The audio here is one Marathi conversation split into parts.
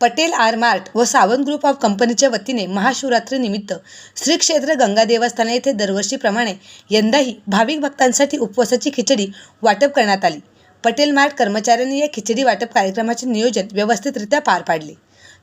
पटेल आर मार्ट व सावंत ग्रुप ऑफ कंपनीच्या वतीने महाशिवरात्रीनिमित्त श्री क्षेत्र गंगा देवस्थान येथे दरवर्षीप्रमाणे यंदाही भाविक भक्तांसाठी उपवासाची खिचडी वाटप करण्यात आली. पटेल मार्ट कर्मचाऱ्यांनी या खिचडी वाटप कार्यक्रमाचे नियोजन व्यवस्थितरित्या पार पाडले.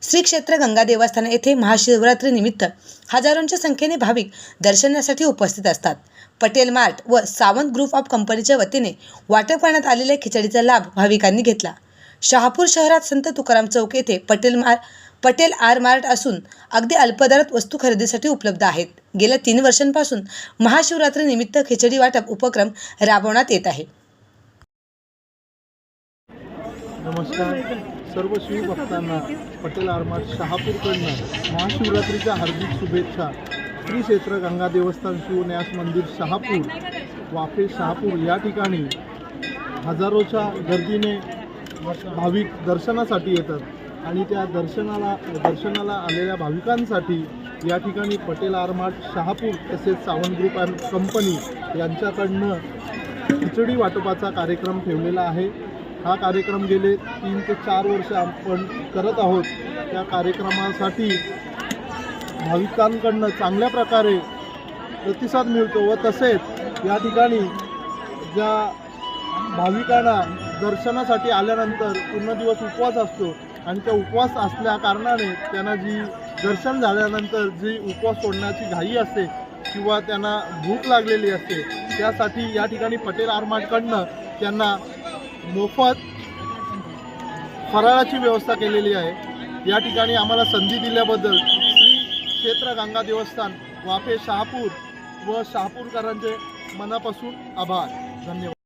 श्री क्षेत्र गंगा देवस्थान येथे महाशिवरात्रीनिमित्त हजारोंच्या संख्येने भाविक दर्शनासाठी उपस्थित असतात. पटेल मार्ट व सावंत ग्रुप ऑफ कंपनीच्या वतीने वाटप करण्यात आलेल्या खिचडीचा लाभ भाविकांनी घेतला. शहापूर शहरात संत तुकाराम चौक येथे पटेल मार पटेल आर मार्ट असून अगदी अल्पदरात वस्तू खरेदीसाठी उपलब्ध आहेत. गेल्या तीन वर्षांपासून महाशिवरात्रीनिमित्त खिचडी वाटप उपक्रम राबवण्यात येत आहे. नमस्कार. सर्व शिवभक्तांना पटेल आरमाट शहापूरकडनं महाशिवरात्रीच्या हार्दिक शुभेच्छा. श्री क्षेत्र गंगा देवस्थान शिवन्यास मंदिर शहापूर वाफे शहापूर या ठिकाणी हजारोच्या गर्दीने भाविक दर्शनासाठी येतात. आणि त्या दर्शनाला दर्शनाला आलेल्या भाविकांसाठी या ठिकाणी पटेल आरमाट शहापूर तसेच सावंत ग्रुप अँड कंपनी यांच्याकडनं खिचडी वाटपाचा कार्यक्रम ठेवलेला आहे. हा कार्यक्रम गेले तीन ते चार वर्ष आपण करत आहोत. त्या कार्यक्रमासाठी भाविकांकडनं चांगल्या प्रकारे प्रतिसाद मिळतो व तसेच या ठिकाणी ज्या भाविकांना दर्शनासाठी आल्यानंतर पूर्ण दिवस उपवास असतो. आणि त्या उपवास असल्या कारणाने त्यांना जी दर्शन झाल्यानंतर जी उपवास सोडण्याची घाई असते किंवा त्यांना भूक लागलेली असते त्यासाठी या ठिकाणी पटेल आरमाटकडनं त्यांना मोफत फराळाची व्यवस्था केलेली आहे. या ठिकाणी आम्हाला संधी दिल्याबद्दल श्री क्षेत्र गंगा देवस्थान वाफे शहापूर व शहापूरकरांचे मनापासून आभार. धन्यवाद.